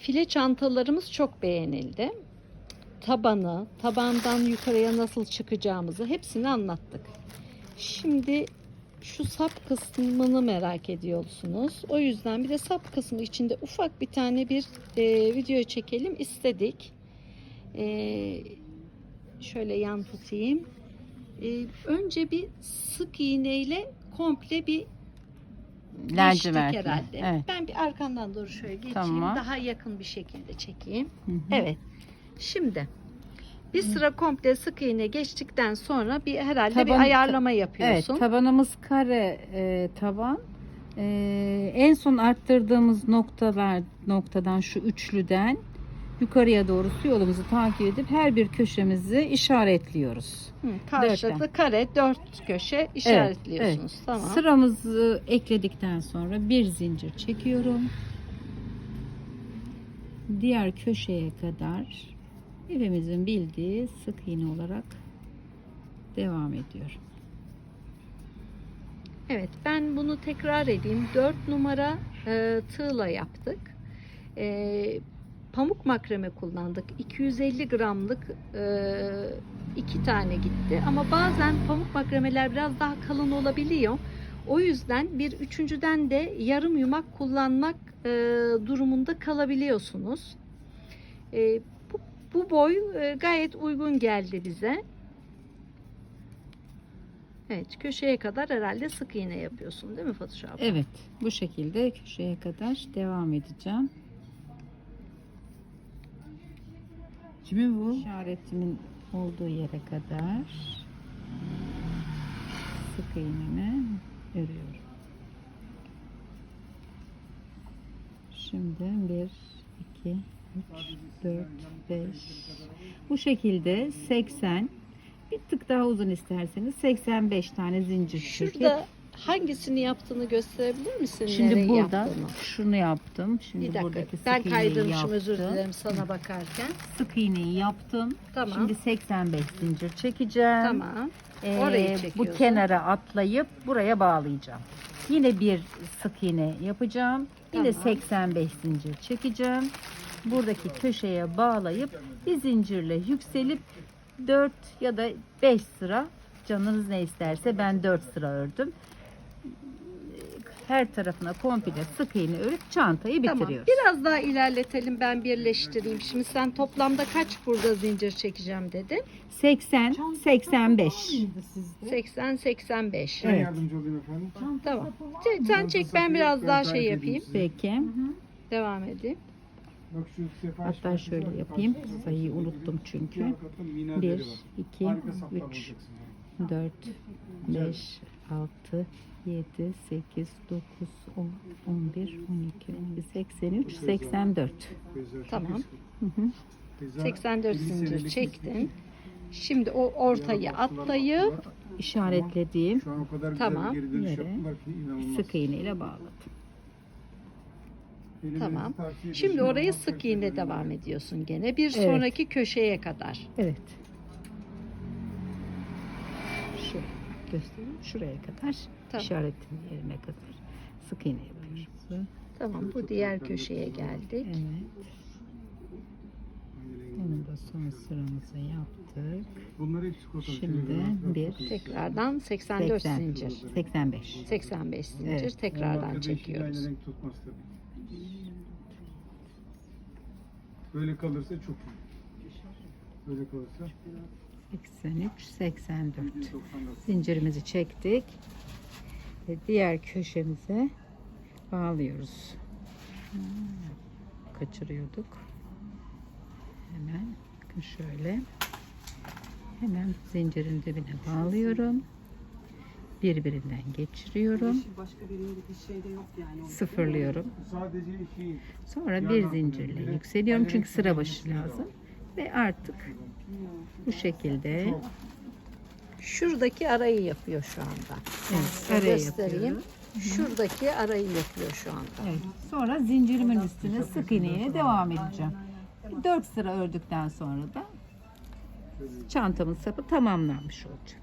File çantalarımız çok beğenildi. Tabanı, tabandan yukarıya nasıl çıkacağımızı hepsini anlattık. Şimdi şu sap kısmını merak ediyorsunuz. O yüzden bir de sap kısmı içinde ufak bir tane bir e, video çekelim istedik. E, şöyle yan tutayım. E, önce bir sık iğneyle komple bir geçtik Lacivertli. herhalde. Evet. Ben bir arkandan doğru şöyle geçeyim. Tamam. Daha yakın bir şekilde çekeyim. Hı hı. Evet. Şimdi bir sıra komple sık iğne geçtikten sonra bir herhalde bir Taban- ayarlama Evet, yapıyorsun. tabanımız kare e, taban. E, en son arttırdığımız noktalar noktadan şu üçlüden yukarıya doğru yolumuzu takip edip her bir köşemizi işaretliyoruz. Hı, karşılıklı kare dört köşe işaretliyorsunuz. Tamam. Sıramızı ekledikten sonra bir zincir çekiyorum. Diğer köşeye kadar hepimizin bildiği sık iğne olarak devam ediyorum. Evet ben bunu tekrar edeyim. 4 numara e, tığla yaptık. E, pamuk makrame kullandık. 250 gramlık e, iki tane gitti. Ama bazen pamuk makrameler biraz daha kalın olabiliyor. O yüzden bir üçüncüden de yarım yumak kullanmak e, durumunda kalabiliyorsunuz. E, bu, bu boy e, gayet uygun geldi bize. Evet köşeye kadar herhalde sık iğne yapıyorsun değil mi Fatoş abla? Evet, bu şekilde köşeye kadar devam edeceğim. Kimin bu? İşaretimin olduğu yere kadar sık iğnemi örüyorum. Şimdi 1, 2, 3, 4, 5. Bu şekilde 80 bir tık daha uzun isterseniz 85 tane zincir çekip Şurada hangisini yaptığını gösterebilir misin? Şimdi burada yaptığını? şunu yaptım. Şimdi Bir dakika. buradaki sık Ben kaydırmışım özür yaptım. dilerim sana bakarken. Sık iğneyi yaptım. Tamam. Şimdi 85 zincir çekeceğim. Tamam. Ee, Orayı bu kenara atlayıp buraya bağlayacağım. Yine bir sık iğne yapacağım. Yine Tamam. 85 zincir çekeceğim. Buradaki köşeye bağlayıp bir zincirle yükselip 4 ya da 5 sıra canınız ne isterse ben 4 sıra ördüm. Her tarafına komple sık iğne örüp çantayı Tamam. bitiriyoruz. Biraz daha ilerletelim ben birleştireyim. Şimdi sen toplamda kaç burada zincir çekeceğim dedin? 80 85. 80 85. Ben Evet. yardımcı olayım efendim. Tamam. Sen- Sen çek ben biraz daha şey yapayım. Peki. Devam edeyim. Bak şu sefer Hatta şöyle yapayım. Sayıyı unuttum çünkü. 1, 2, 3, 4, 5, 6, 7, 8, 9, 10, 11, 12, 12, 83, 84. Tamam. Hı hı. 84 zincir çektin. Şimdi o ortayı atlayıp İşaretlediğim Şu an o kadar Tamam. Yere yaptılar ki inanılmaz. sık iğne ile bağladım. Tamam. Şimdi Ama sık iğne devam ediyorsun gene. Bir Evet. sonraki köşeye kadar. Evet. Şu göstereyim. Şuraya kadar Tamam. işaretin yerine kadar sık iğne yapıyorum. Tamam bu diğer köşeye geldik. Evet. Bunu da son sıramızı yaptık. Bunları hep çikolata. Şimdi bir Tekrardan 84 80. zincir. 85. 85 zincir Evet. tekrardan çekiyoruz. Böyle kalırsa çok iyi. Böyle kalırsa 83, 84. 94. Zincirimizi çektik. Ve diğer köşemize bağlıyoruz. Hmm, Kaçırıyorduk. Hemen şöyle. Hemen zincirin dibine bağlıyorum. Birbirinden geçiriyorum. Başka bir şey de yok yani. Sıfırlıyorum. Sonra bir zincirle yükseliyorum çünkü sıra başı lazım. Ve artık bu şekilde Şuradaki arayı yapıyor şu anda. evet, araya göstereyim. yapıyorum. Şuradaki arayı yapıyor şu anda. Evet. Sonra zincirimin üstüne sık iğneyle devam edeceğim. 4 sıra ördükten sonra da çantamın sapı tamamlanmış olacak.